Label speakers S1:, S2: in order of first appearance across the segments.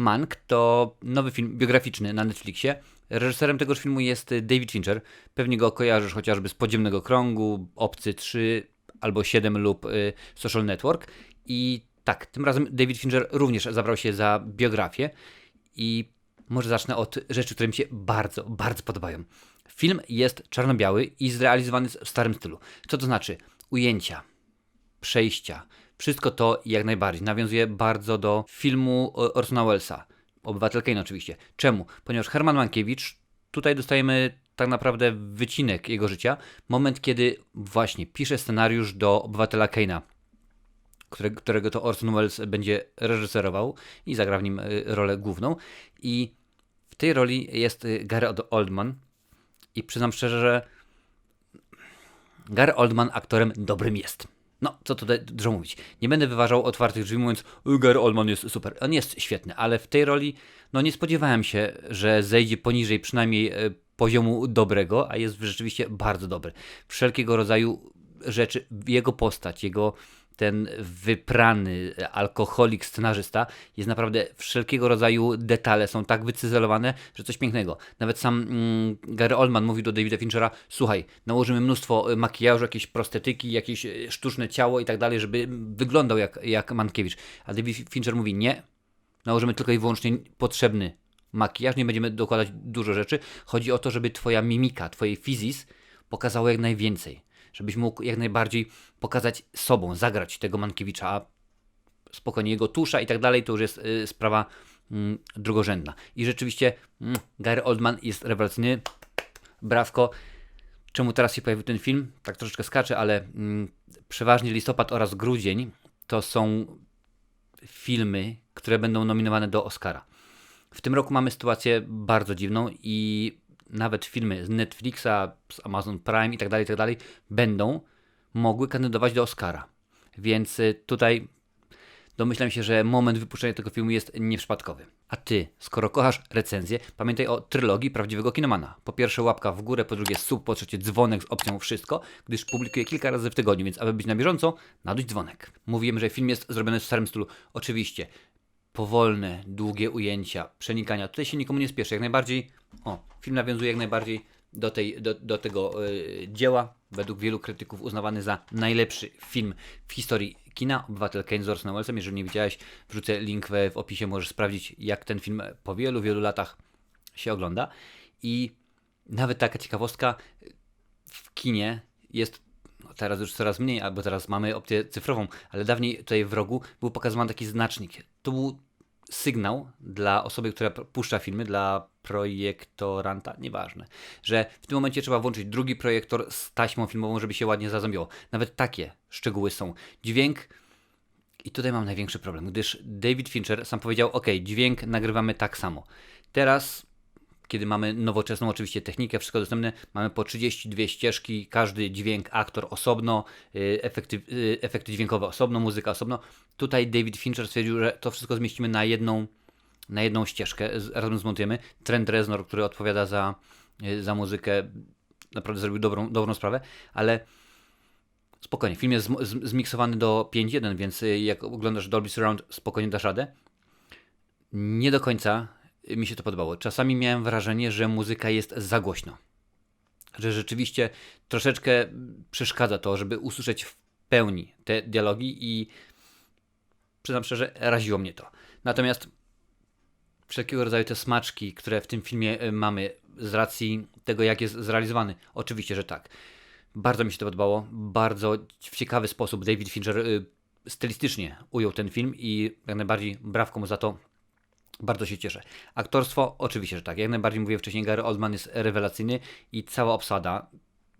S1: Mank to nowy film biograficzny na Netflixie. Reżyserem tegoż filmu jest David Fincher. Pewnie go kojarzysz chociażby z Podziemnego Krągu, Obcy 3 albo 7 lub y, Social Network. I tak, tym razem David Fincher również zabrał się za biografię i może zacznę od rzeczy, które mi się bardzo, bardzo podobają. Film jest czarno-biały i zrealizowany w starym stylu. Co to znaczy? Ujęcia, przejścia, wszystko to jak najbardziej nawiązuje bardzo do filmu Orsona Wellesa. Obywatel Kane oczywiście. Czemu? Ponieważ Herman Mankiewicz, tutaj dostajemy tak naprawdę wycinek jego życia, moment kiedy właśnie pisze scenariusz do Obywatela Kane'a, które, którego to Orson Welles będzie reżyserował i zagra w nim y, rolę główną. I w tej roli jest y, Gary Oldman i przyznam szczerze, że Gary Oldman aktorem dobrym jest. No, co tutaj dużo mówić. Nie będę wyważał otwartych drzwi mówiąc, Gary Oldman jest super. On jest świetny, ale w tej roli no nie spodziewałem się, że zejdzie poniżej przynajmniej e, poziomu dobrego, a jest rzeczywiście bardzo dobry. Wszelkiego rodzaju rzeczy, jego postać, jego ten wyprany alkoholik, scenarzysta, jest naprawdę wszelkiego rodzaju detale są tak wycyzelowane, że coś pięknego. Nawet sam mm, Gary Oldman mówił do Davida Finchera, słuchaj, nałożymy mnóstwo makijażu, jakieś prostetyki, jakieś e, sztuczne ciało i tak dalej, żeby wyglądał jak, jak Mankiewicz. A David Fincher mówi, nie, nałożymy tylko i wyłącznie potrzebny makijaż, nie będziemy dokładać dużo rzeczy. Chodzi o to, żeby twoja mimika, twojej fizis pokazała jak najwięcej żebyś mógł jak najbardziej pokazać sobą, zagrać tego Mankiewicza, a spokojnie jego tusza i tak dalej, to już jest y, sprawa y, drugorzędna. I rzeczywiście y, Gary Oldman jest rewelacyjny, brawko. Czemu teraz się pojawił ten film? Tak troszeczkę skaczę, ale mm, przeważnie listopad oraz grudzień to są filmy, które będą nominowane do Oscara. W tym roku mamy sytuację bardzo dziwną i nawet filmy z Netflixa, z Amazon Prime i tak dalej, tak będą mogły kandydować do Oscara. Więc y, tutaj domyślam się, że moment wypuszczenia tego filmu jest nieprzypadkowy. A ty, skoro kochasz recenzję, pamiętaj o trylogii prawdziwego kinomana. Po pierwsze łapka w górę, po drugie sub, po trzecie dzwonek z opcją wszystko, gdyż publikuję kilka razy w tygodniu, więc aby być na bieżąco, naduć dzwonek. Mówiłem, że film jest zrobiony w starym stylu. Oczywiście, powolne, długie ujęcia, przenikania. Tutaj się nikomu nie spieszy. Jak najbardziej, o, film nawiązuje jak najbardziej do, tej, do, do tego yy, dzieła. Według wielu krytyków uznawany za najlepszy film w historii kina. Obywatel Kane z Orsonem. Jeżeli nie widziałeś, wrzucę link w, w opisie. Możesz sprawdzić, jak ten film po wielu, wielu latach się ogląda. I nawet taka ciekawostka, w kinie jest no teraz już coraz mniej, albo teraz mamy opcję cyfrową, ale dawniej tutaj w rogu był pokazywany taki znacznik. To był sygnał dla osoby, która puszcza filmy, dla projektoranta, nieważne, że w tym momencie trzeba włączyć drugi projektor z taśmą filmową, żeby się ładnie zazębiło. Nawet takie szczegóły są. Dźwięk i tutaj mam największy problem, gdyż David Fincher sam powiedział, ok, dźwięk nagrywamy tak samo. Teraz kiedy mamy nowoczesną oczywiście technikę, wszystko dostępne, mamy po 32 ścieżki, każdy dźwięk, aktor osobno, y, efekty, y, efekty dźwiękowe osobno, muzyka osobno. Tutaj David Fincher stwierdził, że to wszystko zmieścimy na jedną, na jedną ścieżkę, razem zmontujemy. Trent Reznor, który odpowiada za, y, za muzykę, naprawdę zrobił dobrą, dobrą sprawę, ale spokojnie, film jest zmiksowany do 5.1, więc jak oglądasz Dolby Surround, spokojnie dasz radę. Nie do końca mi się to podobało. Czasami miałem wrażenie, że muzyka jest za głośno. Że rzeczywiście troszeczkę przeszkadza to, żeby usłyszeć w pełni te dialogi i przyznam szczerze, raziło mnie to. Natomiast wszelkiego rodzaju te smaczki, które w tym filmie y, mamy z racji tego, jak jest zrealizowany, oczywiście, że tak. Bardzo mi się to podobało. Bardzo w ciekawy sposób David Fincher y, stylistycznie ujął ten film i jak najbardziej brawko mu za to bardzo się cieszę. Aktorstwo, oczywiście, że tak. Jak najbardziej mówię wcześniej, Gary Oldman jest rewelacyjny i cała obsada,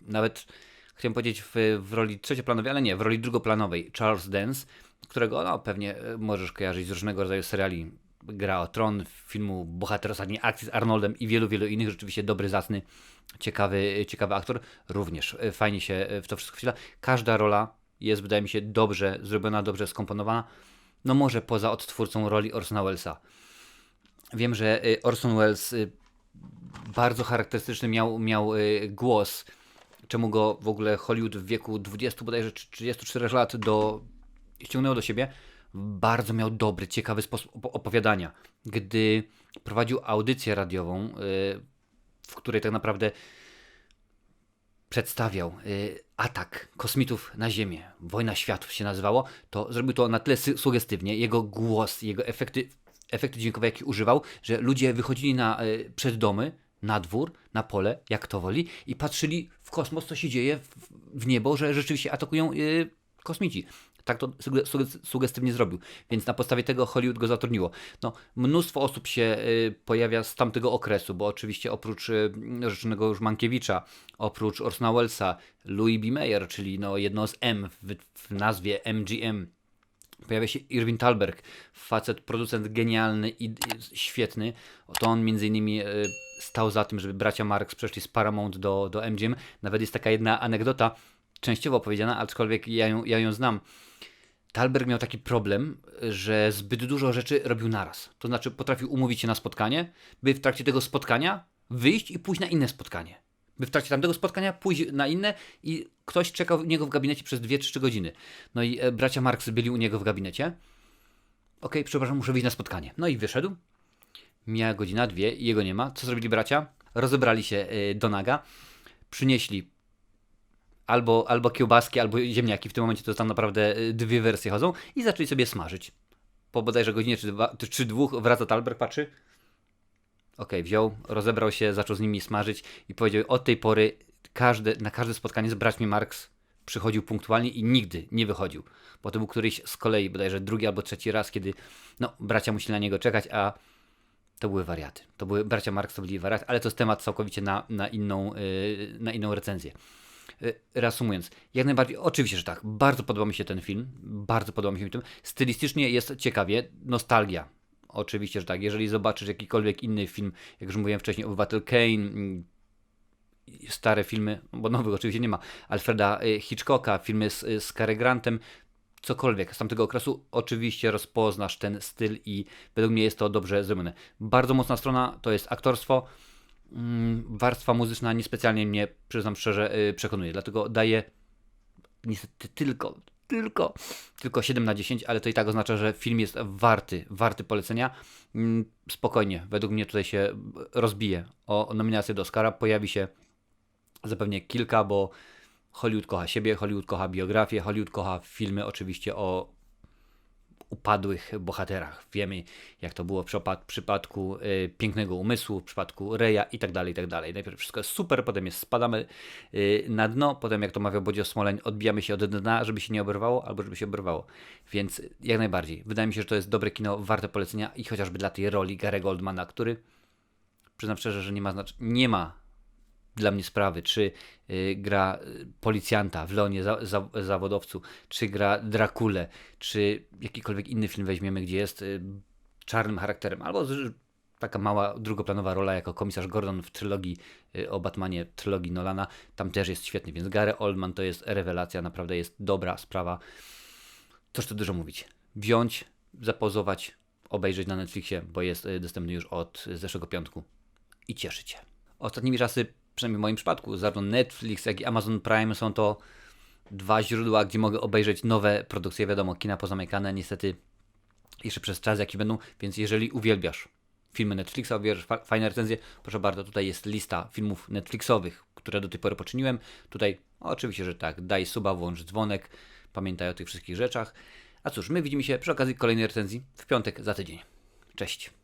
S1: nawet chciałem powiedzieć w, w roli trzecioplanowej, ale nie, w roli drugoplanowej, Charles Dance, którego no, pewnie e, możesz kojarzyć z różnego rodzaju seriali. Gra o Tron, filmu Bohater Ostatniej Akcji z Arnoldem i wielu, wielu innych. Rzeczywiście dobry, zacny, ciekawy, ciekawy aktor. Również e, fajnie się e, w to wszystko wciela. Każda rola jest, wydaje mi się, dobrze zrobiona, dobrze skomponowana. No może poza odtwórcą roli Orsona Wellesa Wiem, że y, Orson Welles bardzo charakterystyczny miał, miał głos, czemu go w ogóle Hollywood w wieku 20 bodajże 34 lat do, ściągnęło do siebie, bardzo miał dobry, ciekawy sposób op- opowiadania. Gdy prowadził audycję radiową, y, w której tak naprawdę przedstawiał y, atak kosmitów na Ziemię, wojna światów się nazywało, to zrobił to na tyle sugestywnie, jego głos, jego efekty, efekty dźwiękowe, jakie używał, że ludzie wychodzili na, y, przed domy, na dwór, na pole, jak to woli, i patrzyli w kosmos, co się dzieje w, niebo, że rzeczywiście atakują kosmici. Tak to suge- suge- sugestywnie zrobił. Więc na podstawie tego Hollywood go zatrudniło. No, mnóstwo osób się y, pojawia z tamtego okresu, bo oczywiście oprócz y, rzeczonego już Mankiewicza, oprócz Orsona Wellesa, Louis B. Mayer, czyli no, jedno z M w, w nazwie MGM, Pojawia się Irwin Talberg, facet, producent genialny i świetny. To on między innymi e, stał za tym, żeby bracia Marx przeszli z Paramount do, do MGM. Nawet jest taka jedna anegdota, częściowo opowiedziana, aczkolwiek ja ją, ja ją znam. Talberg miał taki problem, że zbyt dużo rzeczy robił naraz. To znaczy potrafił umówić się na spotkanie, by w trakcie tego spotkania wyjść i pójść na inne spotkanie. By w trakcie tamtego spotkania pójść na inne i ktoś czekał u niego w gabinecie przez 2-3 godziny. No i e, bracia Marx byli u niego w gabinecie. Okej, przepraszam, muszę wyjść na spotkanie. No i wyszedł. Miała godzina, dwie jego nie ma. Co zrobili bracia? Rozebrali się y, do naga, przynieśli albo, albo kiełbaski, albo ziemniaki. W tym momencie to tam naprawdę y, dwie wersje chodzą i zaczęli sobie smażyć. Po bodajże godzinie czy, dwa, czy, dwóch wraca Talberg, patrzy. Okej, wziął, rozebrał się, zaczął z nimi smażyć i powiedział, od tej pory każde, na każde spotkanie z braćmi Marx przychodził punktualnie i nigdy nie wychodził. Bo to był któryś z kolei, bodajże drugi albo trzeci raz, kiedy no, bracia musieli na niego czekać, a to były wariaty. To były bracia Marx, to byli wariaty, ale to jest temat całkowicie na, na, inną, yy, na inną recenzję. Yy, Reasumując, jak najbardziej, oczywiście, że tak, bardzo podoba mi się ten film, bardzo podoba mi się ten. Stylistycznie jest ciekawie, nostalgia. Oczywiście, że tak. Jeżeli zobaczysz jakikolwiek inny film, jak już mówiłem wcześniej, Obywatel Kane, mm, stare filmy, bo nowych oczywiście nie ma, Alfreda y, Hitchcocka, filmy z, z Cary Grantem, cokolwiek z tamtego okresu, oczywiście rozpoznasz ten styl i według mnie jest to dobrze zrobione. Bardzo mocna strona to jest aktorstwo, warstwa muzyczna niespecjalnie mnie, przyznam szczerze, y, przekonuje, dlatego daję niestety tylko, tylko, tylko 7 na 10, ale to i tak oznacza, że film jest warty, warty polecenia. Mm, Spokojnie, według mnie tutaj się rozbije o nominację do Oscara, pojawi się zapewne kilka, bo Hollywood kocha siebie, Hollywood kocha biografię, Hollywood kocha filmy oczywiście o upadłych bohaterach. Wiemy, jak to było w przypad- przypadku y, Pięknego Umysłu, w przypadku Reja i tak dalej, i tak dalej. Najpierw wszystko jest super, potem jest spadamy y, na dno, potem jak to mawiał Bodzio Smoleń, odbijamy się od dna, żeby się nie oberwało, albo żeby się oberwało. Więc jak najbardziej. Wydaje mi się, że to jest dobre kino, warte polecenia i chociażby dla tej roli Gary'ego Oldmana, który przyznam szczerze, że nie ma, znacz- nie ma dla mnie sprawy, czy y, gra y, policjanta w Leonie za, za, Zawodowcu, czy gra Drakulę, czy jakikolwiek inny film weźmiemy, gdzie jest y, czarnym charakterem, albo z, taka mała drugoplanowa rola jako komisarz Gordon w trylogii y, o Batmanie, trylogii Nolana, tam też jest świetny, więc Gary Oldman to jest rewelacja, naprawdę jest dobra sprawa. Cóż tu dużo mówić. Wziąć, zapozować, obejrzeć na Netflixie, bo jest y, dostępny już od zeszłego piątku i cieszyć się. Ostatnimi czasy, przynajmniej w moim przypadku, zarówno Netflix, jak i Amazon Prime są to dwa źródła, gdzie mogę obejrzeć nowe produkcje. Wiadomo, kina pozamykane niestety jeszcze przez czas, jaki będą, więc jeżeli uwielbiasz filmy Netflixa, uwielbiasz fa- fajne recenzje, proszę bardzo, tutaj jest lista filmów Netflixowych, które do tej pory poczyniłem. Tutaj oczywiście, że tak, daj suba, włącz dzwonek, pamiętaj o tych wszystkich rzeczach. A cóż, my widzimy się przy okazji kolejnej recenzji w piątek za tydzień. Cześć.